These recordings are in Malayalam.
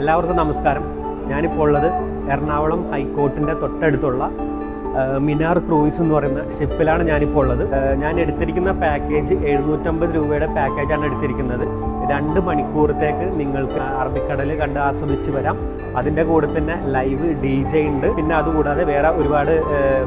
എല്ലാവർക്കും നമസ്കാരം. ഞാനിപ്പോൾ ഉള്ളത് എറണാകുളം ഹൈക്കോർട്ടിന്റെ തൊട്ടടുത്തുള്ള മിനാർ ക്രൂയിസ് എന്ന് പറയുന്ന ഷിപ്പിലാണ് ഞാനിപ്പോൾ ഉള്ളത്. ഞാൻ എടുത്തിരിക്കുന്ന പാക്കേജ് എഴുന്നൂറ്റമ്പത് രൂപയുടെ പാക്കേജാണ് എടുത്തിരിക്കുന്നത്. രണ്ട് മണിക്കൂറത്തേക്ക് നിങ്ങൾക്ക് അറബിക്കടൽ കണ്ട് ആസ്വദിച്ച് വരാം. അതിന്റെ കൂടെ തന്നെ ലൈവ് ഡി ജെ ഉണ്ട്. പിന്നെ അതുകൂടാതെ വേറെ ഒരുപാട്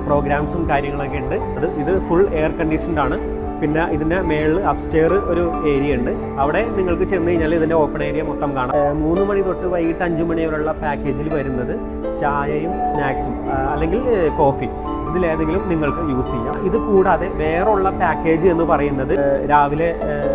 പ്രോഗ്രാംസും കാര്യങ്ങളൊക്കെ ഉണ്ട്. അത് ഇത് ഫുൾ എയർ കണ്ടീഷൻഡ് ആണ്. പിന്നെ ഇതിന്റെ മേളിൽ അപ്സ്റ്റെയർ ഒരു ഏരിയ ഉണ്ട്. അവിടെ നിങ്ങൾക്ക് ചെന്ന് കഴിഞ്ഞാൽ ഇതിന്റെ ഓപ്പൺ ഏരിയ മൊത്തം കാണാം. മൂന്ന് മണി തൊട്ട് വൈകിട്ട് അഞ്ച് മണി വരെയുള്ള പാക്കേജിൽ വരുന്നത് ചായയും സ്നാക്സും അല്ലെങ്കിൽ കോഫി ഇതിലേതെങ്കിലും നിങ്ങൾക്ക് യൂസ് ചെയ്യാം. ഇത് കൂടാതെ വേറുള്ള പാക്കേജ് എന്ന് പറയുന്നത് രാവിലെ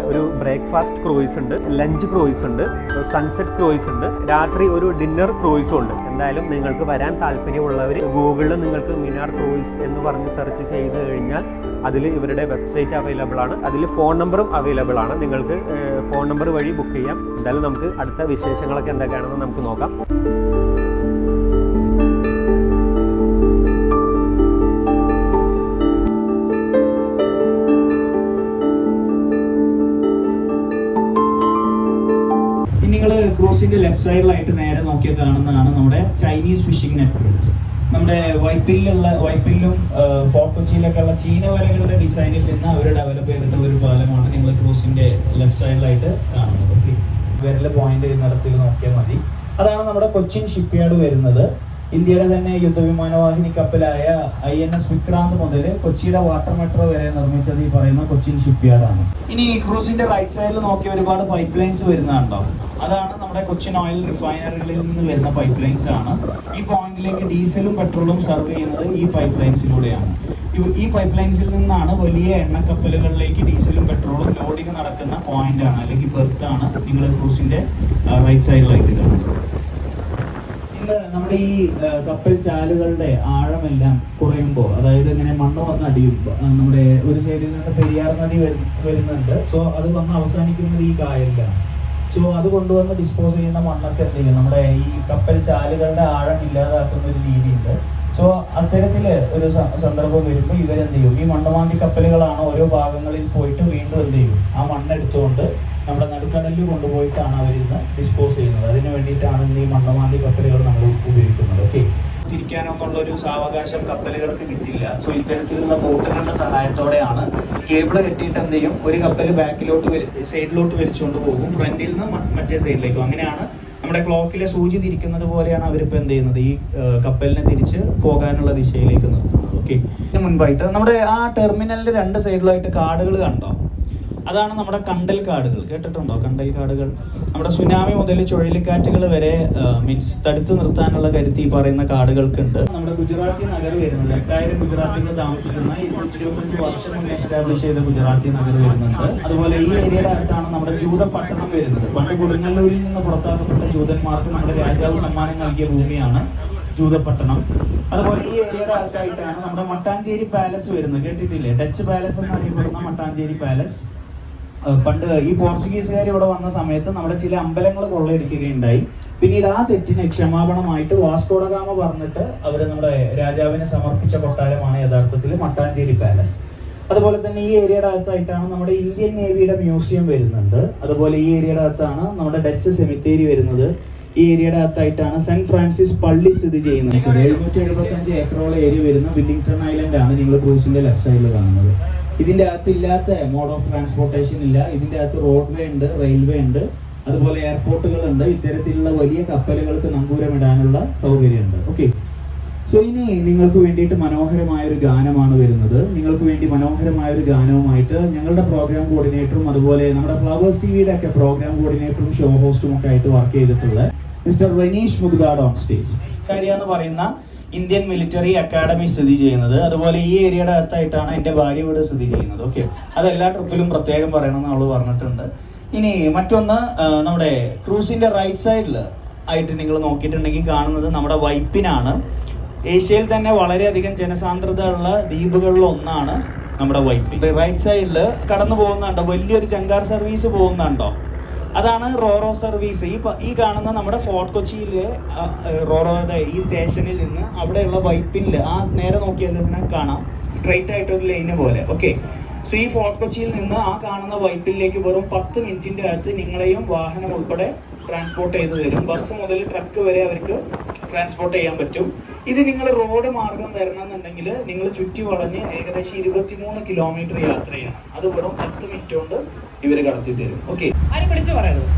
ഒരു ബ്രേക്ക്ഫാസ്റ്റ് ക്രൂയിസ് ഉണ്ട് ലഞ്ച് ക്രൂയിസ് ഉണ്ട് സൺസെറ്റ് ക്രൂയിസ് ഉണ്ട് രാത്രി ഒരു ഡിന്നർ ക്രൂയിസും ഉണ്ട്. എന്തായാലും നിങ്ങൾക്ക് വരാൻ താല്പര്യമുള്ളവർ ഗൂഗിളിൽ നിങ്ങൾക്ക് മിനാർ ക്രൂയിസ് എന്ന് പറഞ്ഞ് സെർച്ച് ചെയ്ത് കഴിഞ്ഞാൽ അതിൽ ഇവരുടെ വെബ്സൈറ്റ് അവൈലബിൾ ആണ്. അതിൽ ഫോൺ നമ്പറും അവൈലബിൾ ആണ്. നിങ്ങൾക്ക് ഫോൺ നമ്പർ വഴി ബുക്ക് ചെയ്യാം. എന്തായാലും നമുക്ക് അടുത്ത വിശേഷങ്ങളൊക്കെ എന്തൊക്കെയാണെന്ന് നമുക്ക് നോക്കാം. നിങ്ങൾ ക്രൂസിന്റെ ലെഫ്റ്റ് സൈഡിലായിട്ട് നേരെ നോക്കിയാൽ കാണുന്നതാണ് നമ്മുടെ ചൈനീസ് ഫിഷിംഗ് നെറ്റ് നമ്മുടെ വൈപ്പിലുള്ള വൈപ്പിലും ഫോർട്ട് കൊച്ചിയിലൊക്കെ ഉള്ള ചീന വലകളുടെ ഡിസൈനിൽ നിന്ന് അവർ ഡെവലപ്പ് ചെയ്തിട്ടുള്ള ഒരു പാലമാണ് നിങ്ങൾ ക്രൂസിന്റെ ലെഫ്റ്റ് സൈഡിലായിട്ട് കാണുന്നത്. വിരൽ പോയിന്റ് ചെയ്യുന്നിടത്തിൽ നോക്കിയാൽ മതി. അതാണ് നമ്മുടെ കൊച്ചിൻ ഷിപ്പ്യാർഡ് വരുന്നത്. ഇന്ത്യയുടെ തന്നെ യുദ്ധവിമാനവാഹിനി കപ്പലായ ഐ എൻ എസ് വിക്രാന്ത് മുതൽ കൊച്ചിയുടെ വാട്ടർ മെട്രോ വരെ നിർമ്മിച്ചത് ഈ പറയുന്ന കൊച്ചിൻ ഷിപ്പ്യാർഡാണ്. ഇനി ഈ ക്രൂസിന്റെ റൈറ്റ് സൈഡിൽ നോക്കി ഒരുപാട് പൈപ്പ് ലൈൻസ് വരുന്നുണ്ടോ അതാണ് നമ്മുടെ കൊച്ചിൻ ഓയിൽ റിഫൈനറികളിൽ നിന്ന് വരുന്ന പൈപ്പ് ലൈൻസ് ആണ്. ഈ പോയിന്റിലേക്ക് ഡീസലും പെട്രോളും സർവ് ചെയ്യുന്നത് ഈ പൈപ്പ് ലൈൻസിലൂടെയാണ് ഈ പൈപ്പ് ലൈൻസിൽ നിന്നാണ് വലിയ എണ്ണ കപ്പലുകളിലേക്ക് ഡീസലും പെട്രോളും ലോഡിങ് നടക്കുന്ന പോയിന്റ് ആണ് അല്ലെങ്കിൽ ബെർത്ത് ആണ് നിങ്ങൾ ക്രൂസിന്റെ റൈറ്റ് സൈഡിലായിട്ട് കാണുന്നത് നമ്മുടെ ഈ കപ്പൽ ചാലുകളുടെ ആഴമെല്ലാം കുറയുമ്പോൾ അതായത് ഇങ്ങനെ മണ്ണ് വന്ന് അടിയുമ്പോൾ നമ്മുടെ ഒരു സൈഡിൽ നിന്ന് പെരിയാർ നദി വരുന്നുണ്ട്. സോ അത് വന്ന് അവസാനിക്കുന്നത് ഈ കായലിലാണ്. സോ അത് കൊണ്ടുവന്ന് ഡിസ്പോസ് ചെയ്യുന്ന മണ്ണൊക്കെ എന്ത് ചെയ്യും? നമ്മുടെ ഈ കപ്പൽ ചാലുകളുടെ ആഴം ഇല്ലാതാക്കുന്ന ഒരു രീതിയുണ്ട്. സോ അത്തരത്തിൽ ഒരു സന്ദർഭം വരുമ്പോൾ ഇവരെന്ത് ചെയ്യും? ഈ മണ്ണുമാന്തി കപ്പലുകളാണ് ഓരോ ഭാഗങ്ങളിൽ പോയിട്ട് വീണ്ടും എന്ത് ചെയ്യും? ആ മണ്ണെടുത്തുകൊണ്ട് നമ്മുടെ നടുക്കടലിൽ കൊണ്ടുപോയിട്ടാണ് അവർ ഇന്ന് ഡിസ്പോസ് ചെയ്യുന്നത്. അതിന് വേണ്ടിയിട്ടാണ് ഇന്ന് ഈ മണ്ണമാന്തി കപ്പലുകൾ നമ്മൾ ഉപയോഗിക്കുന്നത്. ഓക്കെ തിരിക്കാനൊന്നുള്ള ഒരു സാവകാശം കപ്പലുകൾക്ക് കിട്ടില്ല സോ ഇത്തരത്തിലുള്ള ബോട്ടുകളുടെ സഹായത്തോടെയാണ് കേബിൾ കെട്ടിയിട്ട് എന്ത് ചെയ്യും? ഒരു കപ്പൽ ബാക്കിലോട്ട് സൈഡിലോട്ട് വലിച്ചുകൊണ്ട് പോകും. ഫ്രണ്ടിൽ നിന്ന് മറ്റേ സൈഡിലേക്കും. അങ്ങനെയാണ് നമ്മുടെ ക്ലോക്കിലെ സൂചി തിരിക്കുന്നത് പോലെയാണ് അവരിപ്പോൾ എന്ത് ചെയ്യുന്നത്? ഈ കപ്പലിനെ തിരിച്ച് പോകാനുള്ള ദിശയിലേക്ക് നിർത്തുന്നത്. ഓക്കെ ഇതിന് മുൻപായിട്ട് നമ്മുടെ ആ ടെർമിനലിന്റെ രണ്ട് സൈഡിലായിട്ട് കാടുകൾ കണ്ടോ? അതാണ് നമ്മുടെ കണ്ടൽ കാടുകൾ. കേട്ടിട്ടുണ്ടോ കണ്ടൽ കാടുകൾ? നമ്മുടെ സുനാമി മുതൽ ചുഴലിക്കാറ്റുകൾ വരെ മീൻസ് തടുത്തു നിർത്താനുള്ള കരുത്തി പറയുന്ന കാടുകൾക്കുണ്ട്. നമ്മുടെ ഗുജറാത്തി നഗർ വരുന്നത് എട്ടായിരം ഗുജറാത്തികൾ താമസിക്കുന്ന ഇരുപത്തഞ്ച് വർഷം മുന്നേ എസ്റ്റാബ്ലിഷ് ചെയ്ത ഗുജറാത്തി നഗർ വരുന്നുണ്ട്. അതുപോലെ ഈ ഏരിയയുടെ അടുത്താണ് നമ്മുടെ ജൂത പട്ടണം വരുന്നത്. പണ്ട് കൊടുങ്ങല്ലൂരിൽ നിന്ന് പുറത്താക്കപ്പെട്ട ജൂതന്മാർക്ക് നമ്മുടെ രാജാവ് സമ്മാനം നൽകിയ ഭൂമിയാണ് ജൂതപട്ടണം. അതുപോലെ ഈ ഏരിയയുടെ അടുത്തായിട്ടാണ് നമ്മുടെ മട്ടാഞ്ചേരി പാലസ് വരുന്നത്. കേട്ടിട്ടില്ലേ? ഡച്ച് പാലസ് എന്നറിയപ്പെടുന്ന മട്ടാഞ്ചേരി പാലസ് പണ്ട് ഈ പോർച്ചുഗീസുകാർ ഇവിടെ വന്ന സമയത്ത് നമ്മുടെ ചില അമ്പലങ്ങൾ കൊള്ളയടിക്കുകയുണ്ടായി. പിന്നീട് ആ തെറ്റിന് ക്ഷമാപണമായിട്ട് വാസ്കോഡഗാമ പറഞ്ഞിട്ട് അവർ നമ്മുടെ രാജാവിന് സമർപ്പിച്ച കൊട്ടാരമാണ് യഥാർത്ഥത്തിൽ മട്ടാഞ്ചേരി പാലസ്. അതുപോലെ തന്നെ ഈ ഏരിയയുടെ അകത്തായിട്ടാണ് നമ്മുടെ ഇന്ത്യൻ നേവിയുടെ മ്യൂസിയം വരുന്നുണ്ട് അതുപോലെ ഈ ഏരിയയുടെ അകത്താണ് നമ്മുടെ ഡച്ച് സെമിത്തേരി വരുന്നത്. ഈ ഏരിയയുടെ അകത്തായിട്ടാണ് സെന്റ് ഫ്രാൻസിസ് പള്ളി സ്ഥിതി ചെയ്യുന്നത്. എഴുന്നൂറ്റി എഴുപത്തി അഞ്ച് ഏക്കറോളം ഏരിയ വരുന്ന വില്ലിംഗ്ടൺ ഐലൻഡ് ആണ് നിങ്ങൾ ക്രൂസിന്റെ ലെഫ്റ്റ് സൈഡിൽ കാണുന്നത്. ഇതിന്റെ അകത്ത് ഇല്ലാത്ത മോഡ് ഓഫ് ട്രാൻസ്പോർട്ടേഷൻ ഇല്ല. ഇതിന്റെ അകത്ത് റോഡ്വേ ഉണ്ട് റെയിൽവേ ഉണ്ട്. അതുപോലെ എയർപോർട്ടുകൾ ഉണ്ട്. ഇത്തരത്തിലുള്ള വലിയ കപ്പലുകൾക്ക് നങ്കൂരമിടാനുള്ള സൗകര്യമുണ്ട്. ഓക്കെ സോ ഇനി നിങ്ങൾക്ക് വേണ്ടിയിട്ട് മനോഹരമായ ഒരു ഗാനമാണ് വരുന്നത്. നിങ്ങൾക്ക് വേണ്ടി മനോഹരമായ ഒരു ഗാനവുമായിട്ട് ഞങ്ങളുടെ പ്രോഗ്രാം കോർഡിനേറ്ററും അതുപോലെ നമ്മുടെ ഫ്ലവേഴ്സ് ടി വിയുടെ ഒക്കെ പ്രോഗ്രാം കോർഡിനേറ്ററും ഷോ ഹോസ്റ്റും ഒക്കെ ആയിട്ട് വർക്ക് ചെയ്തിട്ടുള്ള mister Raneesh Mudgad on stage കാര്യ എന്ന് പറയുന്ന ഇന്ത്യൻ മിലിറ്ററി അക്കാഡമി സ്ഥിതി ചെയ്യുന്നത്. അതുപോലെ ഈ ഏരിയയുടെ അകത്തായിട്ടാണ് എന്റെ ഭാര്യ വീട് സ്ഥിതി ചെയ്യുന്നത്. ഓക്കെ അതെല്ലാ ട്രിപ്പിലും പ്രത്യേകം പറയണമെന്ന് അവൾ പറഞ്ഞിട്ടുണ്ട്. ഇനി മറ്റൊന്ന് നമ്മുടെ ക്രൂസിന്റെ റൈറ്റ് സൈഡിൽ ആയിട്ട് നിങ്ങൾ നോക്കിയിട്ടുണ്ടെങ്കിൽ കാണുന്നത് നമ്മുടെ വൈപ്പിനാണ്. ഏഷ്യയിൽ തന്നെ വളരെയധികം ജനസാന്ദ്രത ഉള്ള ദ്വീപുകളിൽ ഒന്നാണ് നമ്മുടെ വൈപ്പിൻ റൈറ്റ് സൈഡിൽ കടന്നു പോകുന്നുണ്ടോ വലിയൊരു ചങ്കാർ സർവീസ് പോകുന്നുണ്ടോ? അതാണ് റോറോ സർവീസ്. ഈ ഈ കാണുന്ന നമ്മുടെ ഫോർട്ട് കൊച്ചിയിലെ റോറോ റോറോയുടെ ഈ സ്റ്റേഷനിൽ നിന്ന് അവിടെയുള്ള വൈപ്പിനിൽ ആ നേരെ നോക്കിയാൽ തന്നെ കാണാം. സ്ട്രെയിറ്റ് ആയിട്ടൊരു ലൈന് പോലെ ഓക്കെ സോ ഈ ഫോർട്ട് കൊച്ചിയിൽ നിന്ന് ആ കാണുന്ന വൈപ്പിലേക്ക് വെറും പത്ത് മിനിറ്റിന്റെ അകത്ത് നിങ്ങളെയും വാഹനം ഉൾപ്പെടെ ട്രാൻസ്പോർട്ട് ചെയ്ത് തരും. ബസ് മുതൽ ട്രക്ക് വരെ അവർക്ക് ട്രാൻസ്പോർട്ട് ചെയ്യാൻ പറ്റും. ഇത് നിങ്ങൾ റോഡ് മാർഗം വരണമെന്നുണ്ടെങ്കിൽ നിങ്ങൾ ചുറ്റി വളഞ്ഞ് ഏകദേശം ഇരുപത്തിമൂന്ന് കിലോമീറ്റർ യാത്ര ചെയ്യണം. അത് വെറും പത്ത് മിനിറ്റ് കൊണ്ട് ഇവർ കടത്തി തരും ഓക്കെ ആരും വിളിച്ചു പറയരുത്.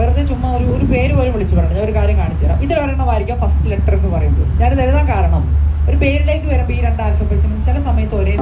വെറുതെ ചുമ്മാ ഒരു ഒരു പേര് പോലും വിളിച്ചു പറയണം ഞാൻ ഒരു കാര്യം കാണിച്ചു തരാം. ഇതിൽ ഒരെണ്ണമായിരിക്കാം ഫസ്റ്റ് ലെറ്റർ എന്ന് പറയുന്നത്. ഞാനിത് എഴുതാൻ കാരണം. ഒരു പേരിലേക്ക് വരുമ്പോൾ ഈ രണ്ട് ആൽഫബറ്റ്സിനും ചില സമയത്ത് ഒരേ